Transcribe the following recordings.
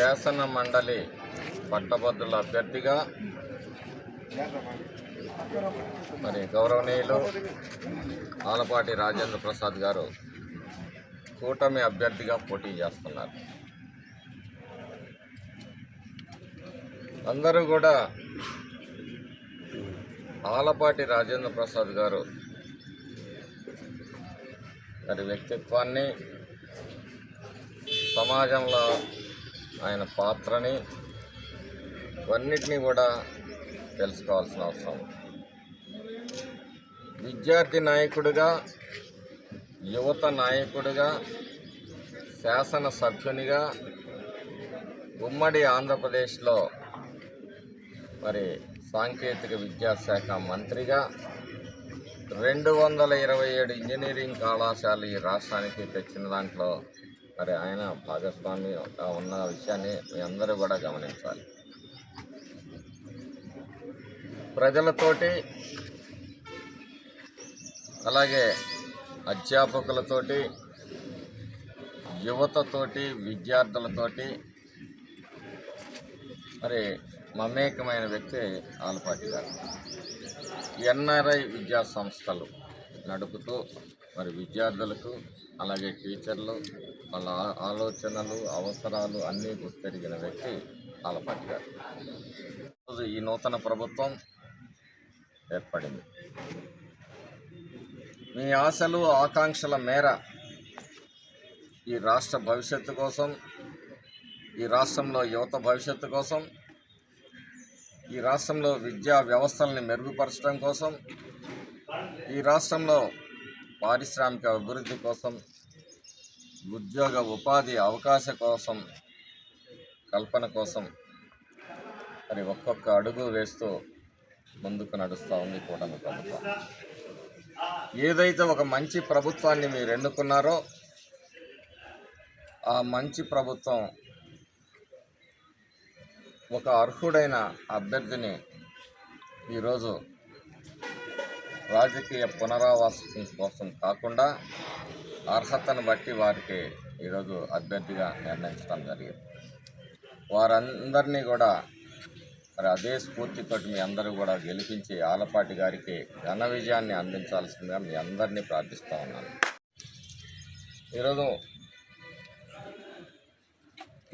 శాసన మండలి పట్టభద్రుల అభ్యర్థిగా మరి గౌరవనీయులు ఆలపాటి రాజేంద్ర ప్రసాద్ గారు కూటమి అభ్యర్థిగా పోటీ చేస్తున్నారు. అందరూ కూడా ఆలపాటి రాజేంద్ర ప్రసాద్ గారు మరి వ్యక్తిత్వాన్ని సమాజంలో ఆయన పాత్రని ఇవన్నిటినీ కూడా తెలుసుకోవాల్సిన అవసరం. విద్యార్థి నాయకుడిగా యువత నాయకుడిగా శాసన సభ్యునిగా ఉమ్మడి ఆంధ్రప్రదేశ్లో మరి సాంకేతిక విద్యాశాఖ మంత్రిగా రెండు వందల ఇరవై ఏడు ఇంజనీరింగ్ కళాశాల ఈ రాష్ట్రానికి తెచ్చిన దాంట్లో మరి ఆయన భాగస్వామి ఉన్న విషయాన్ని మీ అందరూ కూడా గమనించాలి. ప్రజలతోటి అలాగే అధ్యాపకులతోటి యువతతోటి విద్యార్థులతోటి మరి మమేకమైన వ్యక్తి ఆలపాటి గారు. ఎన్ఆర్ఐ విద్యా సంస్థలు నడుపుతూ మరి విద్యార్థులకు అలాగే టీచర్లు వాళ్ళ ఆలోచనలు అవసరాలు అన్నీ గుర్తెరిగిన వ్యక్తి ఆలపాటి గారు. ఈరోజు ఈ నూతన ప్రభుత్వం ఏర్పడింది. మీ ఆశలు ఆకాంక్షల మేర ఈ రాష్ట్ర భవిష్యత్తు కోసం ఈ రాష్ట్రంలో యువత భవిష్యత్తు కోసం ఈ రాష్ట్రంలో విద్యా వ్యవస్థల్ని మెరుగుపరచడం కోసం ఈ రాష్ట్రంలో పారిశ్రామిక అభివృద్ధి కోసం ఉద్యోగ ఉపాధి అవకాశ కోసం కల్పన కోసం మరి ఒక్కొక్క అడుగు వేస్తూ ముందుకు నడుస్తూ ఉంది కూటమి ప్రభుత్వం. ఏదైతే ఒక మంచి ప్రభుత్వాన్ని మీరు ఎన్నుకున్నారో ఆ మంచి ప్రభుత్వం ఒక అర్హుడైన అభ్యర్థిని ఈరోజు రాజకీయ పునరావాసం కోసం కాకుండా అర్హతను బట్టి వారికి ఈరోజు అభ్యర్థిగా నిర్ణయించడం జరిగింది. వారందరినీ కూడా మరి అదే స్ఫూర్తితోటి మీ అందరూ కూడా గెలిపించి ఆలపాటి గారికి ఘన విజయాన్ని అందించాల్సిందిగా మీ అందరినీ ప్రార్థిస్తూ ఉన్నాను. ఈరోజు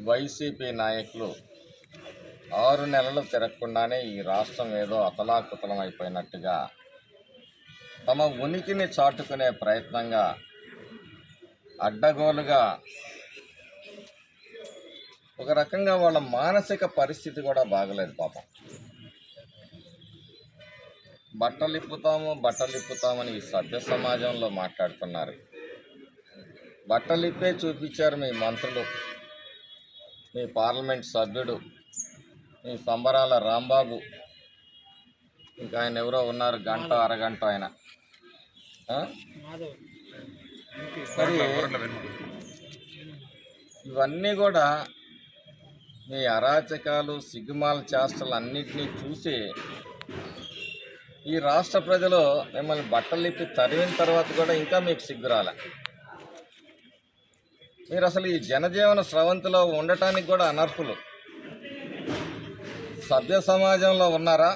వైసీపీ నాయకులు ఆరు నెలలు తిరగకుండానే ఈ రాష్ట్రం ఏదో అతలాకుతలం అయిపోయినట్టుగా తమ ఉనికిని చాటుకునే ప్రయత్నంగా అడ్డగోలుగా. ఒక రకంగా వాళ్ళ మానసిక పరిస్థితి కూడా బాగలేదు పాపం. బట్టలు ఇప్పుతాము ఈ సభ్య సమాజంలో మాట్లాడుతున్నారు. బట్టలిప్పే చూపించారు మీ మంత్రులు మీ పార్లమెంట్ సభ్యుడు మీ సంబరాల రాంబాబు. ఇంకా ఆయన ఎవరో ఉన్నారు గంట అరగంట ఆయన. మరి ఇవన్నీ కూడా మీ అరాచకాలు సిగ్గుమాల చేష్టలు అన్నిటినీ చూసి ఈ రాష్ట్ర ప్రజలు మిమ్మల్ని బట్టలు ఇప్పి తరిమిన తర్వాత కూడా ఇంకా మీకు సిగ్గు రాలే. మీరు అసలు ఈ జనజీవన స్రవంతిలో ఉండటానికి కూడా అనర్హులు. సభ్య సమాజంలో ఉన్నారా?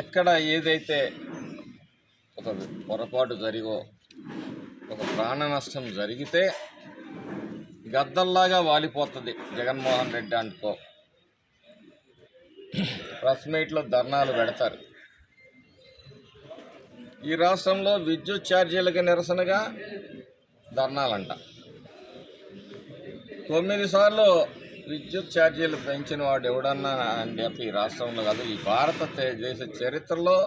ఎక్కడ ఏదైతే ఒక పొరపాటు జరిగో ఒక ప్రాణ నష్టం జరిగితే గద్దల్లాగా వాలిపోతుంది జగన్మోహన్ రెడ్డి అంటుకో ప్రెస్ మీట్లో ధర్నాలు పెడతారు. ఈ రాష్ట్రంలో విద్యుత్ ఛార్జీలకు నిరసనగా ధర్నాలంట. తొమ్మిది సార్లు విద్యుత్ ఛార్జీలు పెంచిన వాడు ఎవడన్నా అని చెప్పి ఈ రాష్ట్రంలో కాదు ఈ భారతదేశ చరిత్రలో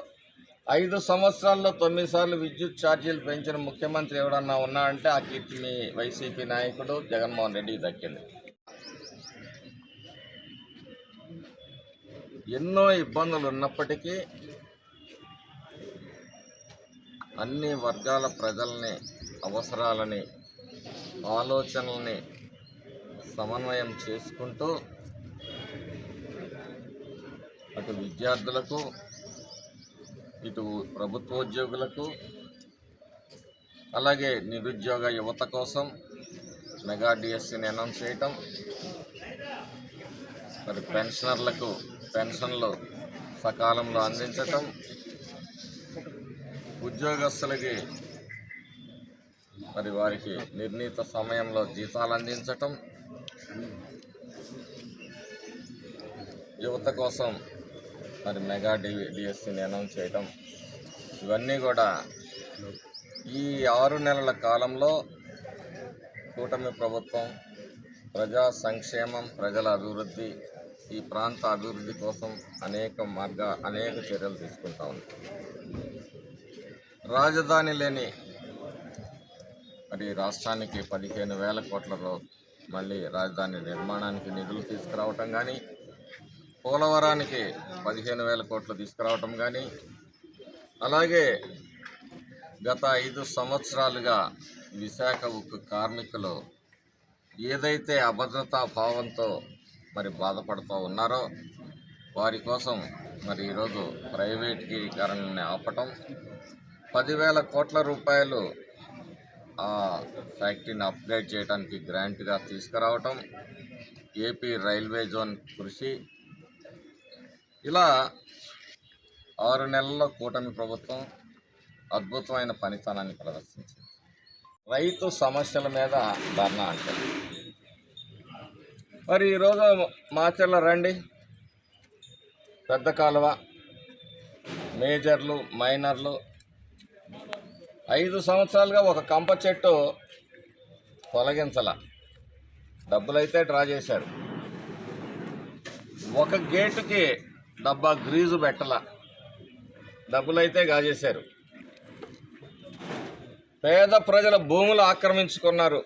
ఐదు సంవత్సరాల్లో తొమ్మిది సార్లు విద్యుత్ ఛార్జీలు పెంచిన ముఖ్యమంత్రి ఎవడన్నా ఉన్నాడంటే ఆ కీర్తి మీ వైసీపీ నాయకుడు జగన్మోహన్ రెడ్డికి దక్కింది ఎన్నో ఇబ్బందులు ఉన్నప్పటికీ అన్ని వర్గాల ప్రజల్ని అవసరాలని ఆలోచనల్ని సమన్వయం చేసుకుంటూ అటు విద్యార్థులకు ఇటు ప్రభుత్వోద్యోగులకు అలాగే నిరుద్యోగ యువత కోసం మెగా డిఎస్సిని అనౌన్స్ చేయటం మరి పెన్షనర్లకు పెన్షన్లు సకాలంలో అందించటం ఉద్యోగస్తులకి మరి వారికి నిర్ణీత సమయంలో జీతాలు అందించటం యువత కోసం మరి మెగా డివి డిఎస్సిని అనౌన్స్ చేయటం ఇవన్నీ కూడా ఈ ఆరు నెలల కాలంలో కూటమి ప్రభుత్వం ప్రజా సంక్షేమం ప్రజల అభివృద్ధి ఈ ప్రాంత అభివృద్ధి కోసం అనేక మార్గ అనేక చర్యలు తీసుకుంటా ఉంది. రాజధాని లేని మరి రాష్ట్రానికి పదిహేను వేల కోట్లతో మళ్ళీ రాజధాని నిర్మాణానికి నిధులు తీసుకురావటం కానీ పోలవరానికి పదిహేను వేల కోట్లు తీసుకురావటం కానీ అలాగే గత ఐదు సంవత్సరాలుగా విశాఖ ఉక్కు కార్మికులు ఏదైతే అభద్రతా భావంతో మరి బాధపడుతూ ఉన్నారో వారి కోసం మరి ఈరోజు ప్రైవేటీకరణని ఆపటం పదివేల కోట్ల రూపాయలు ఆ ఫ్యాక్టరీని అప్గ్రేడ్ చేయడానికి గ్రాంట్గా తీసుకురావటం ఏపీ రైల్వే జోన్ కృషి ఇలా ఆరు నెలల్లో కూటమి ప్రభుత్వం అద్భుతమైన పనితనాన్ని ప్రదర్శించింది. రైతు సమస్యల మీద ధర్నా అంటారు. మరి ఈరోజు మాచర్ల రండి. పెద్ద కాలువ మేజర్లు మైనర్లు. ఐదు సంవత్సరాలుగా ఒక కంప చెట్టు తొలగించాల. డబ్బులైతే డ్రా చేశారు. ఒక గేటుకి డబ్బా గ్రీజు పెట్టల డబ్బులైతే గాజేశారు. పేద ప్రజల భూములు ఆక్రమించుకున్నారు.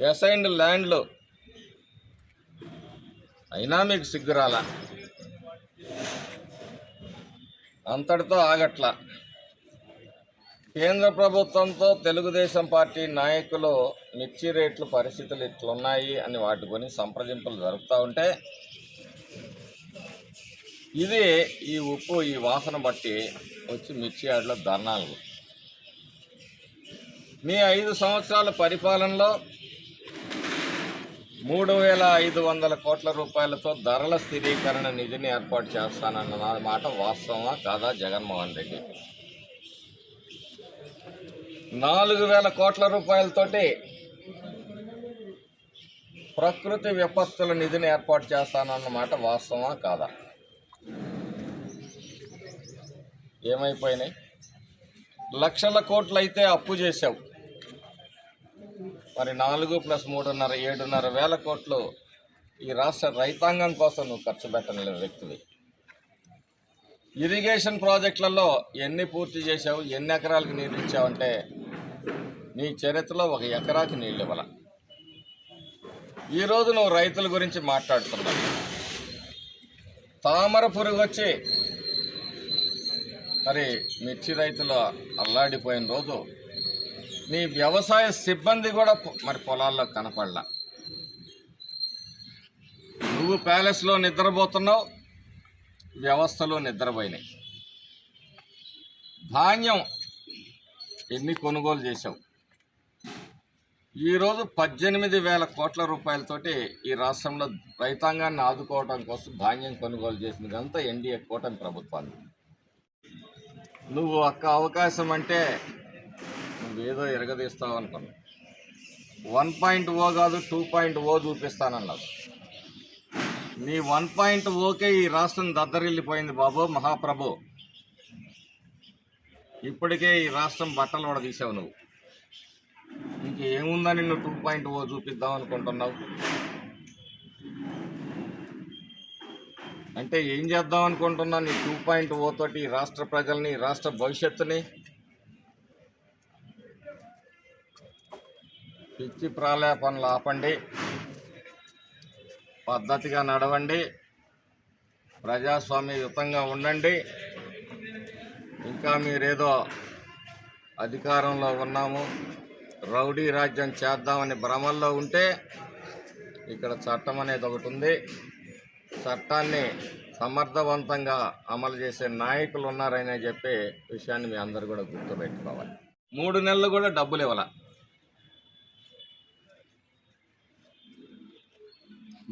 ఎసైన్డ్ ల్యాండ్లు. అయినా మీకు సిగ్గురాల? అంతటితో ఆగట్లా. కేంద్ర ప్రభుత్వంతో తెలుగుదేశం పార్టీ నాయకులు మిర్చి రేట్లు పరిస్థితులు ఇట్లున్నాయి అని వాటి గురించి సంప్రదింపులు జరుపుతూ ఉంటే ఇది ఈ ఉప్పు ఈ వాసన బట్టి వచ్చి మిర్చి యార్డులో ధర్నాలు. మీ ఐదు సంవత్సరాల పరిపాలనలో మూడు వేల ఐదు వందల కోట్ల రూపాయలతో ధరల స్థిరీకరణ నిధిని ఏర్పాటు చేస్తానన్న మాట వాస్తవమా కాదా జగన్మోహన్ రెడ్డి? నాలుగు వేల కోట్ల రూపాయలతోటి ప్రకృతి విపత్తుల నిధిని ఏర్పాటు చేస్తానన్నమాట వాస్తవమా కాదా? ఏమైపోయినాయి? లక్షల కోట్లు అయితే అప్పు చేశావు. మరి నాలుగు ప్లస్ మూడున్నర ఏడున్నర వేల కోట్లు ఈ రాష్ట్ర రైతాంగం కోసం నువ్వు ఖర్చు పెట్టని వ్యక్తివి. ఇరిగేషన్ ప్రాజెక్టులలో ఎన్ని పూర్తి చేశావు? ఎన్ని ఎకరాలకు నీరు ఇచ్చావంటే నీ చరిత్రలో ఒక ఎకరాకి నీళ్ళు ఇవ్వాల. ఈరోజు నువ్వు రైతుల గురించి మాట్లాడుతున్నావు. తామర పురుగు వచ్చి మరి మిర్చి రైతులు అల్లాడిపోయిన రోజు నీ వ్యవసాయ సిబ్బంది కూడా మరి పొలాల్లో కనపడలా. నువ్వు ప్యాలెస్లో నిద్రపోతున్నావు వ్యవస్థలో నిద్రపోయినాయి. ధాన్యం ఎన్ని కొనుగోలు చేశావు? ఈరోజు పద్దెనిమిది వేల కోట్ల రూపాయలతోటి ఈ రాష్ట్రంలో రైతాంగాన్ని ఆదుకోవడం కోసం ధాన్యం కొనుగోలు చేసినదంతా ఎన్డీఏ కూటమి ప్రభుత్వాన్ని నువ్వు ఒక్క అవకాశం అంటే నువ్వేదో ఎరగదీస్తావు అనుకున్నావు. వన్ పాయింట్ ఓ కాదు టూ పాయింట్ ఓ చూపిస్తానన్నావు. నీ వన్ పాయింట్ ఓకే ఈ రాష్ట్రం దద్దరిల్లిపోయింది బాబు మహాప్రభు. ఇప్పటికే ఈ రాష్ట్రం బట్టలు కూడా తీసావు నువ్వు. ఇంకేముందని నువ్వు టూ పాయింట్ ఓ చూపిద్దాం అనుకుంటున్నావు? అంటే ఏం చేద్దాం అనుకుంటున్నా నీ టూ పాయింట్ ఓ తోటి రాష్ట్ర ప్రజల్ని రాష్ట్ర భవిష్యత్తుని? పిచ్చి ప్రాలేపనలు ఆపండి. పద్ధతిగా నడవండి. ప్రజాస్వామ్యయుతంగా ఉండండి. ఇంకా మీరేదో అధికారంలో ఉన్నాము. రౌడీ రాజ్యం చేద్దామని భ్రమల్లో ఉంటే ఇక్కడ చట్టం అనేది ఒకటి ఉంది. చట్టాన్ని సమర్థవంతంగా అమలు చేసే నాయకులు ఉన్నారనే చెప్పే విషయాన్ని మీ అందరూ కూడా గుర్తుపెట్టుకోవాలి. మూడు నెలలు కూడా డబ్బులు ఇవ్వాల.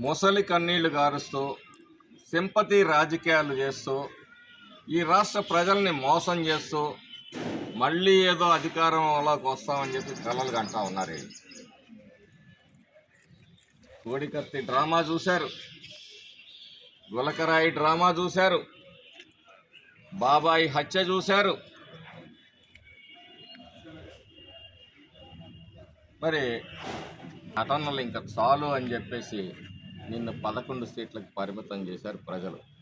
ముసలి కన్నీళ్ళు గారుస్తూ సింపతి రాజకీయాలు చేస్తూ ఈ రాష్ట్ర ప్రజల్ని మోసం చేస్తూ మళ్ళీ ఏదో అధికారంలోకి వస్తామని చెప్పి కలలు కంటా ఉన్నారు కోడికత్తి డ్రామా చూశారు. గులకరాయి డ్రామా చూశారు. బాబాయి హత్య చూశారు. మరి నటనలు ఇంకా చాలు అని చెప్పేసి నిన్ను పదకొండు సీట్లకు పరిమితం చేశారు ప్రజలు.